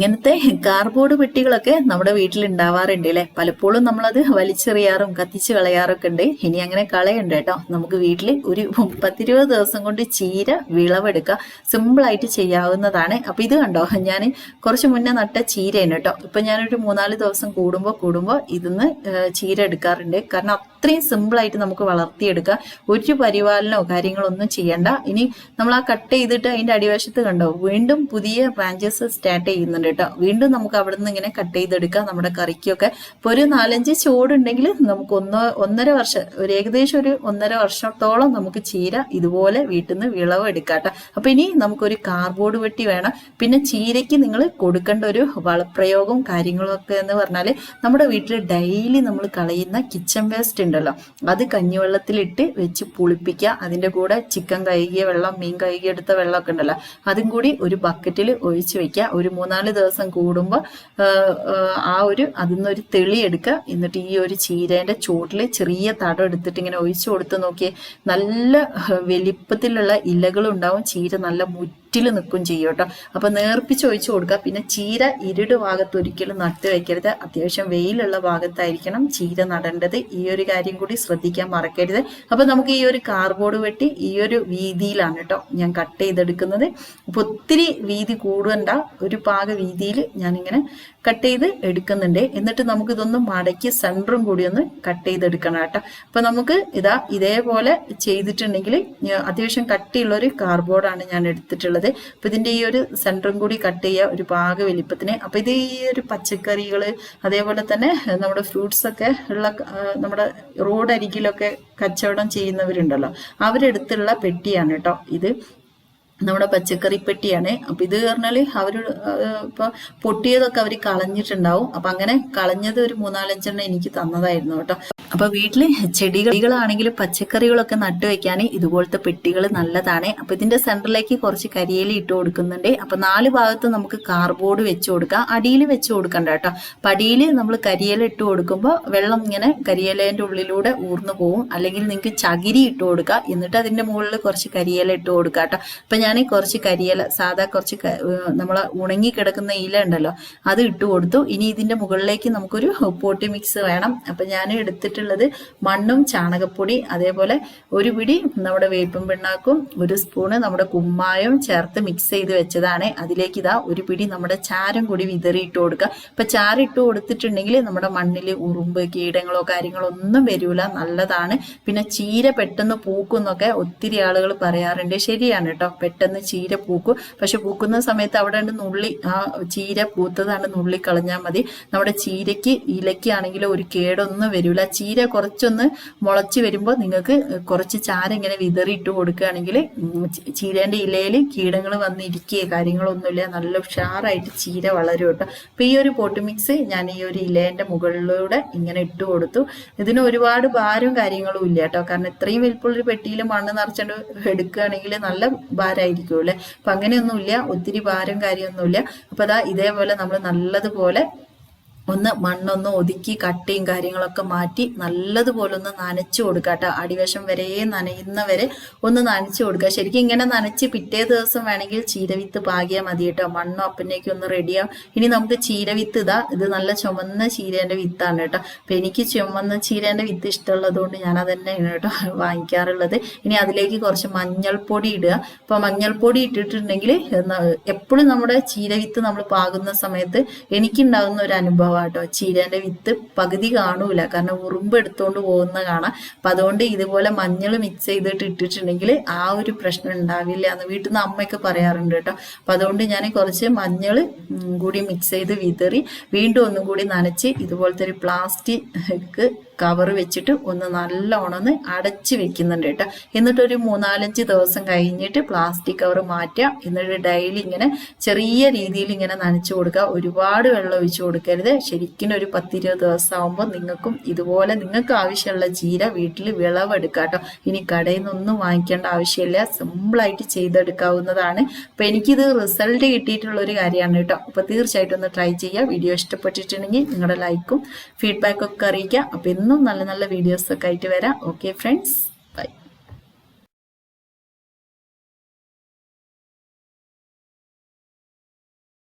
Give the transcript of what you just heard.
ഇങ്ങനത്തെ കാർബോർഡ് പെട്ടികളൊക്കെ നമ്മുടെ വീട്ടിൽ ഉണ്ടാവാറുണ്ട് അല്ലെ? പലപ്പോഴും നമ്മളത് വലിച്ചെറിയാറും കത്തിച്ച് കളയാറൊക്കെ ഉണ്ട്. ഇനി അങ്ങനെ കളയണ്ട കേട്ടോ. നമുക്ക് വീട്ടിൽ ഒരു പത്തിരുപത് ദിവസം കൊണ്ട് ചീര വിളവെടുക്കുക സിമ്പിളായിട്ട് ചെയ്യാവുന്നതാണ്. അപ്പൊ ഇത് കണ്ടോ? ഞാൻ കുറച്ച് മുന്നേ നട്ട ചീരയാണ് കേട്ടോ. ഇപ്പൊ ഞാനൊരു മൂന്നാൽ ദിവസം കൂടുമ്പോ കൂടുമ്പോ ഇതിന്ന് ചീര എടുക്കാറുണ്ട്. കാരണം അത്രയും സിമ്പിളായിട്ട് നമുക്ക് വളർത്തിയെടുക്കുക ഒരു പരിപാലനമോ കാര്യങ്ങളോ ഒന്നും ചെയ്യണ്ട. ഇനി നമ്മൾ ആ കട്ട് ചെയ്തിട്ട് അതിന്റെ അടിവശത്ത് കണ്ടോ? വീണ്ടും പുതിയ ബ്രാഞ്ചസ് സ്റ്റാർട്ട് ചെയ്യുന്നുണ്ട് കേട്ടോ. വീണ്ടും നമുക്ക് അവിടെ നിന്ന് ഇങ്ങനെ കട്ട് ചെയ്തെടുക്കാം നമ്മുടെ കറിക്കൊക്കെ. ഇപ്പൊ ഒരു നാലഞ്ച് ചോടുണ്ടെങ്കിൽ നമുക്ക് ഒന്നോ ഒന്നര വർഷം ഒരു ഏകദേശം ഒരു ഒന്നര വർഷത്തോളം നമുക്ക് ചീര ഇതുപോലെ വീട്ടിൽ നിന്ന് വിളവ് എടുക്കാട്ടോ അപ്പൊ ഇനി നമുക്കൊരു കാർബോർഡ് വെട്ടി വേണം. പിന്നെ ചീരയ്ക്ക് നിങ്ങൾ കൊടുക്കേണ്ട ഒരു വളപ്രയോഗവും കാര്യങ്ങളും ഒക്കെ എന്ന് പറഞ്ഞാൽ നമ്മുടെ വീട്ടിൽ ഡെയിലി നമ്മൾ കളയുന്ന കിച്ചൺ വേസ്റ്റ് ഉണ്ടല്ലോ. അത് കഞ്ഞിവെള്ളത്തിലിട്ട് വെച്ച് പുളിപ്പിക്കുക. അതിന്റെ കൂടെ ചിക്കൻ കഴുകിയ വെള്ളം മീൻ കഴുകിയെടുത്ത വെള്ളമൊക്കെ ഉണ്ടല്ലോ. അതും കൂടി ഒരു ബക്കറ്റിൽ ഒഴിച്ചു വെക്കുക. ഒരു മൂന്നാൽ ദിവസം കൂടുമ്പോൾ ആ ഒരു അതിൽ നിന്നൊരു തെളിയെടുക്കുക എന്നിട്ട് ഈ ഒരു ചീരേന്റെ ചുവട്ടിൽ ചെറിയ തടം എടുത്തിട്ട് ഇങ്ങനെ ഒഴിച്ചു കൊടുത്ത് നോക്കിയേ. നല്ല വലിപ്പത്തിലുള്ള ഇലകളുണ്ടാവും. ചീര നല്ല മുറ്റിൽ നിൽക്കും ചെയ്യും കേട്ടോ. അപ്പൊ നേർപ്പിച്ച് ഒഴിച്ചു കൊടുക്കുക. പിന്നെ ചീര ഇരുട് ഭാഗത്ത് ഒരിക്കലും നട്ട് വെക്കരുത്. അത്യാവശ്യം വെയിലുള്ള ഭാഗത്തായിരിക്കണം ചീര നടേണ്ടത്. ഈ ഒരു കാര്യം കൂടി ശ്രദ്ധിക്കാൻ മറക്കരുത്. അപ്പൊ നമുക്ക് ഈ ഒരു കാർബോർഡ് വെട്ടി ഈ ഒരു വീതിയിലാണ് കേട്ടോ ഞാൻ കട്ട് ചെയ്തെടുക്കുന്നത്. അപ്പൊ ഒത്തിരി വീതി കൂടണ്ട ഒരു പാക വീതിയിൽ ഞാനിങ്ങനെ കട്ട് ചെയ്ത് എടുക്കുന്നുണ്ട്. എന്നിട്ട് നമുക്ക് ഇതൊന്ന് മടക്കി സെന്ററും കൂടി ഒന്ന് കട്ട് ചെയ്തെടുക്കണം കേട്ടോ. അപ്പൊ നമുക്ക് ഇതാ ഇതേപോലെ ചെയ്തിട്ടുണ്ടെങ്കിൽ അത്യാവശ്യം കട്ടിയുള്ള ഒരു കാർബോർഡാണ് ഞാൻ എടുത്തിട്ടുള്ളത്. അപ്പൊ ഇതിന്റെ ഈ ഒരു സെന്ററും കൂടി കട്ട് ചെയ്യുക ഒരു പാക വലിപ്പത്തിന്. അപ്പൊ ഇത് ഈ ഒരു പച്ചക്കറികൾ അതേപോലെ തന്നെ നമ്മുടെ ഫ്രൂട്ട്സ് ഒക്കെ ഉള്ള നമ്മുടെ റോഡ് അരികിലൊക്കെ കച്ചവടം ചെയ്യുന്നവരുണ്ടല്ലോ. അവരെടുത്തുള്ള പെട്ടിയാണ് കേട്ടോ ഇത്. നമ്മുടെ പച്ചക്കറി പെട്ടിയാണ്. അപ്പൊ ഇത് പറഞ്ഞാൽ അവർ ഇപ്പൊ പൊട്ടിയതൊക്കെ അവർ കളഞ്ഞിട്ടുണ്ടാവും. അപ്പൊ അങ്ങനെ കളഞ്ഞത് ഒരു മൂന്നാലഞ്ചെണ്ണം എനിക്ക് തന്നതായിരുന്നു കേട്ടോ. അപ്പൊ വീട്ടിൽ ചെടികളാണെങ്കിലും പച്ചക്കറികളൊക്കെ നട്ടു വെക്കാൻ ഇതുപോലത്തെ പെട്ടികൾ നല്ലതാണ്. അപ്പൊ ഇതിന്റെ സെന്ററിലേക്ക് കുറച്ച് കരിയേലി ഇട്ട് കൊടുക്കുന്നുണ്ട്. അപ്പൊ നാല് ഭാഗത്ത് നമുക്ക് കാർബോർഡ് വെച്ച് കൊടുക്കാം. അടിയിൽ വെച്ച് കൊടുക്കണ്ട കേട്ടോ. അപ്പൊ അടിയിൽ നമ്മൾ കരിയില ഇട്ട് കൊടുക്കുമ്പോൾ വെള്ളം ഇങ്ങനെ കരിയിലേന്റെ ഉള്ളിലൂടെ ഊർന്നു പോകും അല്ലെങ്കിൽ നിങ്ങൾക്ക് ചകിരി ഇട്ട് കൊടുക്കുക എന്നിട്ട് അതിന്റെ മുകളിൽ കുറച്ച് കരിയില ഇട്ട് കൊടുക്കുക കേട്ടോ. അപ്പൊ ഞാൻ കുറച്ച് കരിയില സാധാ കുറച്ച് നമ്മൾ ഉണങ്ങി കിടക്കുന്ന ഇല ഉണ്ടല്ലോ അത് ഇട്ട് കൊടുത്തു. ഇനി ഇതിന്റെ മുകളിലേക്ക് നമുക്കൊരു പോട്ടി മിക്സ് വേണം. അപ്പൊ ഞാൻ എടുത്തിട്ടുള്ളത് മണ്ണും ചാണകപ്പൊടി അതേപോലെ ഒരു പിടി നമ്മുടെ വേപ്പും പിണ്ണാക്കും ഒരു സ്പൂണ് നമ്മുടെ കുമ്മായവും ചേർത്ത് മിക്സ് ചെയ്ത് വെച്ചതാണ്. അതിലേക്ക് ഇതാ ഒരു പിടി നമ്മുടെ ചാരം കൂടി വിതറിയിട്ട് കൊടുക്കുക. ഇപ്പൊ ചാരിട്ട് കൊടുത്തിട്ടുണ്ടെങ്കിൽ നമ്മുടെ മണ്ണിൽ ഉറുമ്പ് കീടങ്ങളോ കാര്യങ്ങളോ ഒന്നും വരൂല. നല്ലതാണ്. പിന്നെ ചീര പെട്ടെന്ന് പൂക്കുന്നൊക്കെ ഒത്തിരി ആളുകൾ പറയാറുണ്ട്. ശരിയാണ് കേട്ടോ. പെട്ടെന്ന് ചീര പൂക്കും. പക്ഷെ പൂക്കുന്ന സമയത്ത് അവിടെ നുള്ളി ആ ചീര പൂത്തതാണ് നുള്ളി കളഞ്ഞാൽ മതി. നമ്മുടെ ചീരയ്ക്ക് ഇലയ്ക്കാണെങ്കിലും ഒരു കേടൊന്നും വരില്ല ചീര കുറച്ചൊന്ന് മുളച്ച് വരുമ്പോൾ നിങ്ങൾക്ക് കുറച്ച് ചാരം ഇങ്ങനെ വിതറിയിട്ട് കൊടുക്കുകയാണെങ്കിൽ ചീരേന്റെ ഇലയിൽ കീടങ്ങൾ വന്നിരിക്കുകയോ കാര്യങ്ങളൊന്നുമില്ല. നല്ല ഉഷാറായിട്ട് ചീര വളരും കേട്ടോ. അപ്പൊ ഈ ഒരു പോട്ട് മിക്സ് ഞാൻ ഈ ഒരു ഇലേന്റെ മുകളിലൂടെ ഇങ്ങനെ ഇട്ട് കൊടുത്തു. ഇതിന് ഒരുപാട് ഭാരവും കാര്യങ്ങളും ഇല്ല കേട്ടോ. കാരണം ഇത്രയും വലിപ്പമുള്ളൊരു പെട്ടിയിൽ മണ്ണ് നിറച്ചുകൊണ്ട് എടുക്കുകയാണെങ്കിൽ നല്ല ഭാരമായിരിക്കും അല്ലേ? അപ്പൊ അങ്ങനെയൊന്നുമില്ല. ഒത്തിരി ഭാരം കാര്യമൊന്നുമില്ല. അപ്പൊ അതാ ഇതേപോലെ നമ്മൾ നല്ലതുപോലെ ഒന്ന് മണ്ണൊന്ന് ഒതുക്കി കട്ടിയും കാര്യങ്ങളൊക്കെ മാറ്റി നല്ലതുപോലെ ഒന്ന് നനച്ചു കൊടുക്കുക കേട്ടോ. അടിവശം വരെ നനയുന്നവരെ ഒന്ന് നനച്ചു കൊടുക്കുക. ശരിക്കും ഇങ്ങനെ നനച്ച് പിറ്റേ ദിവസം വേണമെങ്കിൽ ചീരവിത്ത് പാകിയാൽ മതി കേട്ടോ. മണ്ണും അപ്പനേക്കും ഒന്ന് റെഡിയാവും ഇനി നമുക്ക് ചീരവിത്ത് ഇതാ ഇത് നല്ല ചുമന്ന ചീരേന്റെ വിത്താണ് കേട്ടോ. അപ്പൊ എനിക്ക് ചുമന്ന ചീരേന്റെ വിത്ത് ഇഷ്ടമുള്ളത് കൊണ്ട് ഞാൻ അതന്നെയാണ് കേട്ടോ വാങ്ങിക്കാറുള്ളത്. ഇനി അതിലേക്ക് കുറച്ച് മഞ്ഞൾപ്പൊടി ഇടുക. അപ്പൊ മഞ്ഞൾപ്പൊടി ഇട്ടിട്ടുണ്ടെങ്കിൽ എപ്പോഴും നമ്മുടെ ചീരവിത്ത് നമ്മൾ പാകുന്ന സമയത്ത് എനിക്കുണ്ടാകുന്ന ഒരു അനുഭവം കേട്ടോ. ചീരേന്റെ വിത്ത് പകുതി കാണൂല. കാരണം ഉറുമ്പ് എടുത്തുകൊണ്ട് പോകുന്ന കാണാം. അപ്പൊ അതുകൊണ്ട് ഇതുപോലെ മഞ്ഞൾ മിക്സ് ചെയ്തിട്ട് ഇട്ടിട്ടുണ്ടെങ്കിൽ ആ ഒരു പ്രശ്നം ഉണ്ടാവില്ല എന്ന് വീട്ടിൽ നിന്ന് അമ്മയൊക്കെ പറയാറുണ്ട് കേട്ടോ. അപ്പൊ അതുകൊണ്ട് ഞാൻ കുറച്ച് മഞ്ഞൾ കൂടി മിക്സ് ചെയ്ത് വിതറി വീണ്ടും ഒന്നും കൂടി നനച്ച് ഇതുപോലത്തെ ഒരു പ്ലാസ്റ്റിക് കവർ വെച്ചിട്ട് ഒന്ന് നല്ലോണം അടച്ച് വെക്കുന്നുണ്ട് കേട്ടോ. എന്നിട്ട് ഒരു മൂന്നാലഞ്ച് ദിവസം കഴിഞ്ഞിട്ട് പ്ലാസ്റ്റിക് കവർ മാറ്റുക. എന്നിട്ട് ഡെയിലി ഇങ്ങനെ ചെറിയ രീതിയിൽ ഇങ്ങനെ നനച്ചു കൊടുക്കുക. ഒരുപാട് വെള്ളം ഒഴിച്ച് കൊടുക്കരുത്. ശരിക്കും ഒരു പത്തിരുപത് ദിവസം ആകുമ്പോൾ നിങ്ങൾക്കും ഇതുപോലെ നിങ്ങൾക്ക് ആവശ്യമുള്ള ചീര വീട്ടിൽ വിളവെടുക്കുക കേട്ടോ. ഇനി കടയിൽ നിന്നൊന്നും വാങ്ങിക്കേണ്ട ആവശ്യമില്ല. സിമ്പിളായിട്ട് ചെയ്തെടുക്കാവുന്നതാണ്. അപ്പം എനിക്കിത് റിസൾട്ട് കിട്ടിയിട്ടുള്ള ഒരു കാര്യമാണ് കേട്ടോ. അപ്പോൾ തീർച്ചയായിട്ടും ഒന്ന് ട്രൈ ചെയ്യുക. വീഡിയോ ഇഷ്ടപ്പെട്ടിട്ടുണ്ടെങ്കിൽ നിങ്ങളുടെ ലൈക്കും ഫീഡ്ബാക്കും ഒക്കെ അറിയിക്കുക. അപ്പൊ എന്നും നല്ല നല്ല വീഡിയോസ് ഒക്കെ ആയിട്ട് വരാം. Okay friends